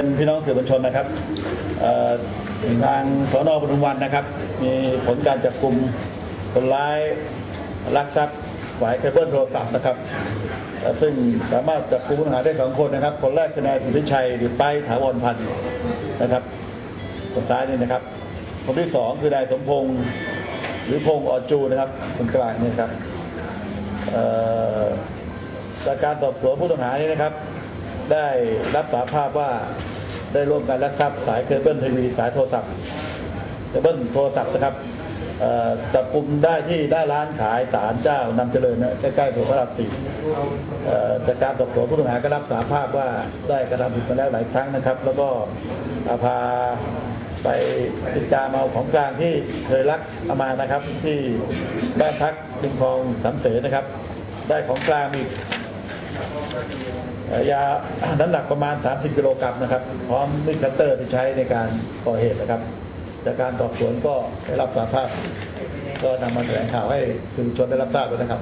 เป็นพี่น้องสื่อมวลชนนะครับทางสนปทุมวันนะครับ มีผลการจับกลุ่มคนร้ายลักทรัพย์สายเคเบิลโทรศัพท์นะครับ ซึ่งสามารถจับกลุ่มผู้ต้องหาได้สองคนนะครับ คนแรกคือนายสุทธิชัยหรือไปถาวรพันธ์นะครับคนซ้ายนี่นะครับ คนที่สองคือนายสมพงษ์หรือพงษ์อจูนะครับคนกลางนี่ครับจากการสอบสวนผู้ต้องหานี้นะครับ ได้รับสารภาพว่าได้ร่วมกันลักทรัพย์สายเคเบิลทีวีสายโทรศัพท์เคเบิลโทรศัพท์นะครับจับกลุ่มได้ที่หน้าร้านขายสารเจ้านำเจริญนะใกล้ๆถนนพระรามสี่จากการสอบสวนผู้ต้องหาก็รับสารภาพว่าได้กระทำผิดมาแล้วหลายครั้งนะครับ แล้วก็พาไปติดตามเอาของกลางที่เคยลักเอามานะครับ ที่บ้านพักดิงคลองสำเสนนะครับ ได้ของกลางอีก ยาน้ำหนักประมาณ 30 กิโลกรัมนะครับ พร้อมมิดคัตเตอร์ที่ใช้ในการก่อเหตุนะครับจากการสอบสวนก็ได้รับสารภาพ ก็นำมาแถลงข่าวให้สื่อชนได้รับทราบด้วยนะครับ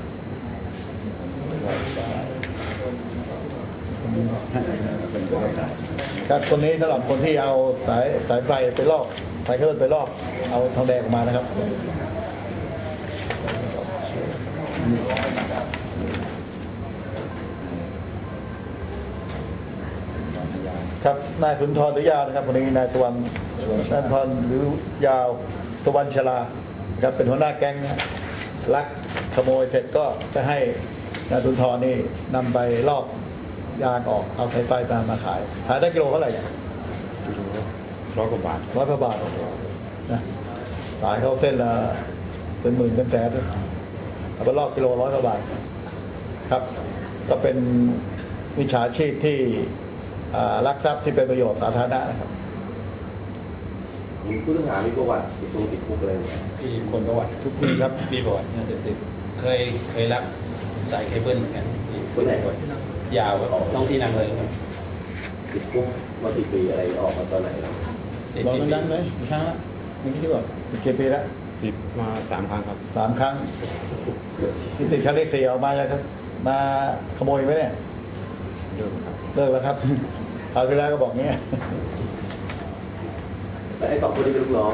ครับคนนี้สำหรับคนที่เอาสายสายไฟไปลอกสายเคเบิลไปลอก เอาทองแดงออกมานะครับ ครับนายสุนทรหรือยาวนะครับวันนี้นายตะวันนายสุนทรหรือยาวตะวันชลานะครับเป็นหัวหน้าแก๊งนะลักขโมยเสร็จก็จะให้นายสุนทรนี่นำไปลอกยางออกเอาสายไฟมามาขายขายได้กิโลเท่าไหร่เนี่ยร้อยกว่าบาทร้อยกว่าบาทนะขายเขาเส้นละเป็นหมื่นเป็นแสนเอาไปลอกกิโลร้อยกว่าบาทครับ ก็เป็นวิชาชีพที่ อ่ารักทรัพย์ที่เป็นประโยชน์สาธารณะนะครับมีผู้ต้องหามีประวัติติดตัวติดคุกอะไรไหมมีคนประวัติทุกทีครับมีประวัติยาเสพติดเคยเคยรับสายเคเบิลเหมือนกันมีคนไหนก่อนยาวออกต้องที่นั่งเลยครับติดคุกมากี่ปีอะไรออกมาตอนไหนครับติดบอกติดดังๆเลยอีกครั้งละเมื่อกี้ที่บอกติดกี่ปีแล้วติดมาสามครั้งครับสามครั้งที่ติดครั้งที่สี่ออกมาแล้วครับ มาขโมยไหมเนี่ย เริ่มครับเลิกแล้วครับคราวที่แล้วก็บอกเงี้ยแล้วไอ้สองคนที่เป็นลูกน้อง